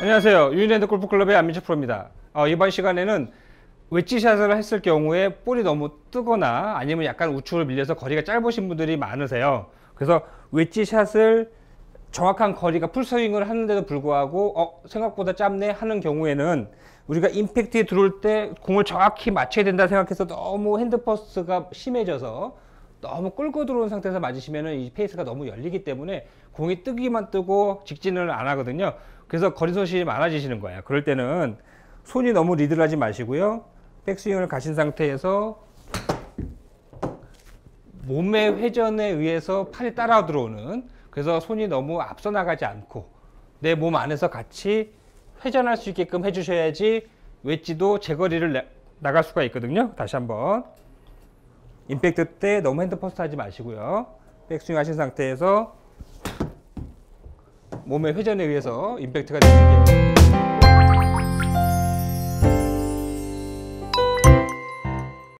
안녕하세요. 유인랜드 골프클럽의 안민철 프로입니다. 어, 이번 시간에는 웨지샷을 했을 경우에 볼이 너무 뜨거나 아니면 약간 우측으로 밀려서 거리가 짧으신 분들이 많으세요. 그래서 웨지샷을 정확한 거리가 풀스윙을 하는데도 불구하고 어, 생각보다 짧네 하는 경우에는 우리가 임팩트에 들어올 때 공을 정확히 맞춰야 된다 생각해서 너무 핸드퍼스가 심해져서 너무 끌고 들어온 상태에서 맞으시면은 이 페이스가 너무 열리기 때문에 공이 뜨기만 뜨고 직진을 안 하거든요. 그래서 거리 손실이 많아지시는 거예요. 그럴 때는 손이 너무 리드를 하지 마시고요. 백스윙을 가신 상태에서 몸의 회전에 의해서 팔이 따라 들어오는 그래서 손이 너무 앞서 나가지 않고 내 몸 안에서 같이 회전할 수 있게끔 해주셔야지 웨지도 제거리를 내- 나갈 수가 있거든요. 다시 한번 임팩트 때 너무 핸드 퍼스트 하지 마시고요. 백스윙 하신 상태에서 몸의 회전에 의해서 임팩트가 될수 있게